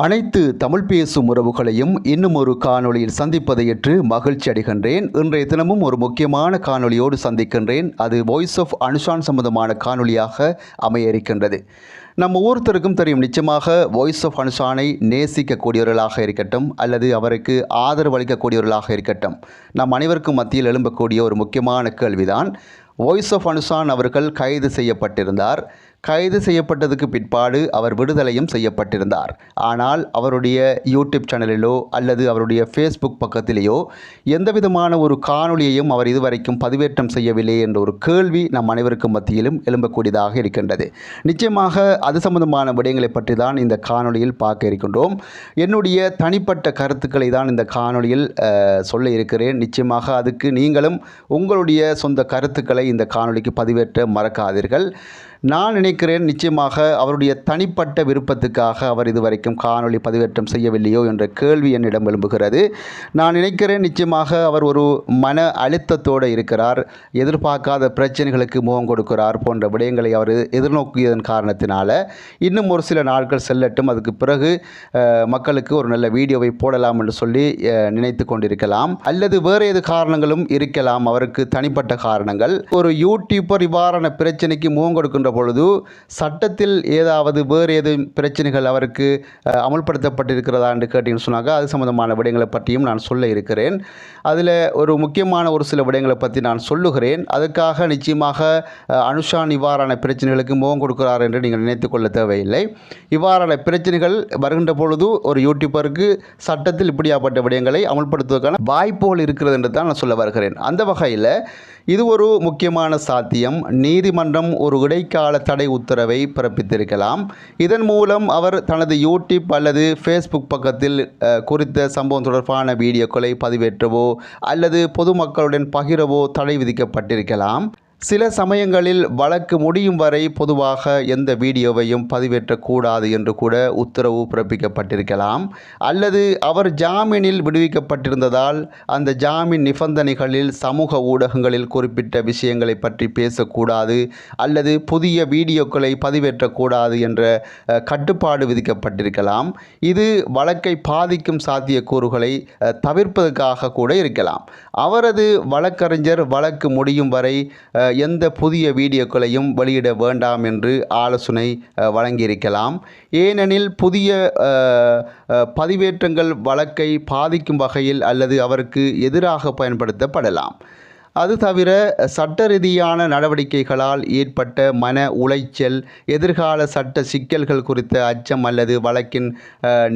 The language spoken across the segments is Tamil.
அனைத்து தமிழ் பேசும் உறவுகளையும் இன்னும் ஒரு காணொளியில் சந்திப்பதையற்று மகிழ்ச்சி அடைகின்றேன். இன்றைய தினமும் ஒரு முக்கியமான காணொளியோடு சந்திக்கின்றேன். அது வாய்ஸ் ஆஃப் அனுஷான் சம்பந்தமான காணொளியாக அமைய இருக்கின்றது நம்ம ஒவ்வொருத்தருக்கும் தெரியும் நிச்சயமாக வாய்ஸ் ஆஃப் அனுஷானை நேசிக்கக்கூடியவர்களாக இருக்கட்டும் அல்லது அவருக்கு ஆதரவு அளிக்கக்கூடியவர்களாக இருக்கட்டும். நம் அனைவருக்கும் மத்தியில் எழும்பக்கூடிய ஒரு முக்கியமான கேள்விதான். வாய்ஸ் ஆஃப் அனுஷான் அவர்கள் கைது செய்யப்பட்டிருந்தார். கைது செய்யப்பட்டதுக்கு பிற்பாடு அவர் விடுதலையும் செய்யப்பட்டிருந்தார். ஆனால் அவருடைய யூடியூப் சேனலிலோ அல்லது அவருடைய ஃபேஸ்புக் பக்கத்திலேயோ எந்த விதமான ஒரு காணொளியையும் அவர் இதுவரைக்கும் பதிவேற்றம் செய்யவில்லை என்ற ஒரு கேள்வி நம் அனைவருக்கும் மத்தியிலும் எழும்பக்கூடியதாக இருக்கின்றது. நிச்சயமாக அது சம்பந்தமான விடயங்களை பற்றி தான் இந்த காணொளியில் பார்க்க இருக்கின்றோம். என்னுடைய தனிப்பட்ட கருத்துக்களை தான் இந்த காணொளியில் சொல்ல இருக்கிறேன். நிச்சயமாக அதுக்கு நீங்களும் உங்களுடைய சொந்த கருத்துக்களை இந்த காணொலிக்கு பதிவேற்ற மறக்காதீர்கள். நான் நினைக்கிறேன் நிச்சயமாக அவருடைய தனிப்பட்ட விருப்பத்துக்காக அவர் இதுவரைக்கும் காணொளி பதிவேற்றம் செய்யவில்லையோ என்ற கேள்வி என்னிடம் எழும்புகிறது. நான் நினைக்கிறேன் நிச்சயமாக அவர் ஒரு மன அழுத்தத்தோடு இருக்கிறார். எதிர்பார்க்காத பிரச்சனைகளுக்கு முகம் கொடுக்கிறார் போன்ற விடயங்களை அவர் எதிர்நோக்கியதன் காரணத்தினால். இன்னும் ஒரு சில நாட்கள் செல்லட்டும். அதுக்கு பிறகு மக்களுக்கு ஒரு நல்ல வீடியோவை போடலாம் என்று சொல்லி நினைத்து கொண்டிருக்கலாம். அல்லது வேறு ஏது காரணங்களும் இருக்கலாம். அவருக்கு தனிப்பட்ட காரணங்கள். ஒரு யூடியூபர் இவ்வாறான பிரச்சனைக்கு முகம் கொடுக்கின்ற பொழுது சட்டத்தில் ஏதாவது வேறு ஏதும் பிரச்சனைகள் அவருக்கு அமல்படுத்தப்பட்டிருக்கிறதா என்று கேட்டீங்கன்னு சொன்னாங்க அது சம்பந்தமான விடயங்களை பற்றியும் நான் சொல்ல இருக்கிறேன். அதில் ஒரு முக்கியமான ஒரு சில விடயங்களை பற்றி நான் சொல்லுகிறேன். அதுக்காக நிச்சயமாக அனுஷா அனுஷான் இவ்வாறான பிரச்சனைகளுக்கு முகம் கொடுக்கிறார் என்று நீங்கள் நினைத்துக்கொள்ள தேவையில்லை. இவ்வாறான பிரச்சனைகள் வருகின்ற பொழுது ஒரு யூடியூபருக்கு சட்டத்தில் இப்படியாப்பட்ட விடயங்களை அமல்படுத்துவதற்கான வாய்ப்புகள் இருக்கிறது என்று தான் நான் சொல்ல வருகிறேன். அந்த வகையில் இது ஒரு முக்கியமான சாத்தியம். நீதிமன்றம் ஒரு இடைக்கால தடை உத்தரவை பிறப்பித்திருக்கலாம். இதன் மூலம் அவர் தனது யூடியூப் அல்லது ஃபேஸ்புக் பக்கத்தில் குறித்த சம்பவம் தொடர்பான வீடியோக்களை பதிவேற்றவோ அல்லது பொதுமக்களுடன் பகிரவோ தடை விதிக்கப்பட்டிருக்கலாம். சில சமயங்களில் வழக்கு முடியும் வரை பொதுவாக எந்த வீடியோவையும் பதிவேற்றக்கூடாது என்று கூட உத்தரவு பிறப்பிக்கப்பட்டிருக்கலாம். அல்லது அவர் ஜாமீனில் விடுவிக்கப்பட்டிருந்ததால் அந்த ஜாமீன் நிபந்தனைகளில் சமூக ஊடகங்களில் குறிப்பிட்ட விஷயங்களை பற்றி பேசக்கூடாது அல்லது புதிய வீடியோக்களை பதிவேற்றக்கூடாது என்ற கட்டுப்பாடு விதிக்கப்பட்டிருக்கலாம். இது வழக்கை பாதிக்கும் சாத்தியக்கூறுகளை தவிர்ப்பதற்காக கூட இருக்கலாம். அவரது வழக்கறிஞர் வழக்கு முடியும் வரை எந்த புதிய வீடியோக்களையும் வெளியிட வேண்டாம் என்று ஆலோசனை வழங்கியிருக்கலாம். ஏனெனில் புதிய பதிவேற்றங்கள் வழக்கை பாதிக்கும் வகையில் அல்லது அவருக்கு எதிராக பயன்படுத்தப்படலாம். அது தவிர சட்ட ரீதியான நடவடிக்கைகளால் ஏற்பட்ட மன உளைச்சல் எதிர்கால சட்ட சிக்கல்கள் குறித்த அச்சம் அல்லது வழக்கின்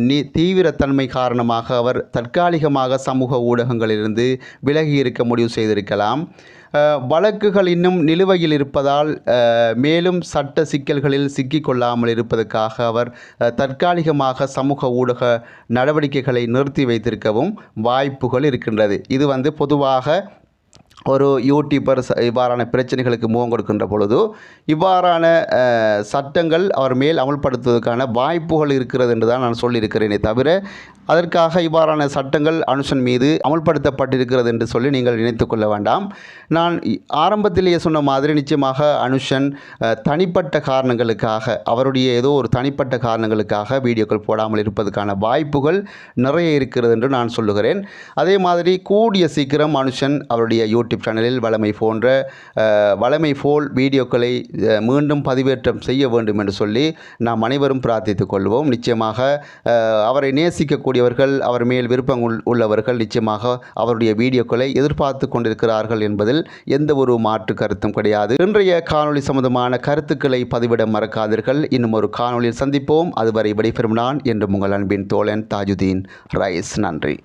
நீ தீவிரத்தன்மை காரணமாக அவர் தற்காலிகமாக சமூக ஊடகங்களிலிருந்து விலகி இருக்க முடிவு செய்திருக்கலாம். வழக்குகள் இன்னும் நிலுவையில் இருப்பதால் மேலும் சட்ட சிக்கல்களில் சிக்கிக்கொள்ளாமல் இருப்பதற்காக அவர் தற்காலிகமாக சமூக ஊடக நடவடிக்கைகளை நிறுத்தி வைத்திருக்கவும் வாய்ப்புகள் இருக்கின்றது. இது வந்து பொதுவாக ஒரு யூடியூபர் ச- இவ்வாறான பிரச்சனைகளுக்கு முகம் கொடுக்கின்ற பொழுது இவ்வாறான சட்டங்கள் அவர் மேல் அமல்படுத்துவதற்கான வாய்ப்புகள் இருக்கிறது என்று தான் நான் சொல்லியிருக்கிறேனே தவிர அதற்காக இவ்வாறான சட்டங்கள் அனுஷன் மீது அமல்படுத்தப்பட்டிருக்கிறது என்று சொல்லி நீங்கள் நினைத்து கொள்ள வேண்டாம். நான் ஆரம்பத்திலேயே சொன்ன மாதிரி நிச்சயமாக அனுஷன் தனிப்பட்ட காரணங்களுக்காக அவருடைய ஏதோ ஒரு தனிப்பட்ட காரணங்களுக்காக வீடியோக்கள் போடாமல் இருப்பதற்கான வாய்ப்புகள் நிறைய இருக்கிறது என்று நான் சொல்லுகிறேன். அதே மாதிரி கூடிய சீக்கிரம் அனுஷன் அவருடைய யூடியூப் சேனலில் வளமை போன்ற வளமை போல் வீடியோக்களை மீண்டும் பதிவேற்றம் செய்ய வேண்டும் என்று சொல்லி நாம் அனைவரும் பிரார்த்தித்துக் கொள்வோம். நிச்சயமாக அவரை நேசிக்கக்கூடியவர்கள் அவர் மேல் விருப்பம் உள்- உள்ளவர்கள் நிச்சயமாக அவருடைய வீடியோக்களை எதிர்பார்த்து கொண்டிருக்கிறார்கள் என்பதில் எந்த ஒரு மாற்று கருத்தும் கிடையாது. இன்றைய காணொளி சம்பந்தமான கருத்துக்களை பதிவிட மறக்காதீர்கள். இன்னும் ஒரு காணொளியில் சந்திப்போம். அதுவரை விடைபெறும் நான் என்று உங்கள் அன்பின் தோழன் தாஜுதீன் ரைஸ். நன்றி.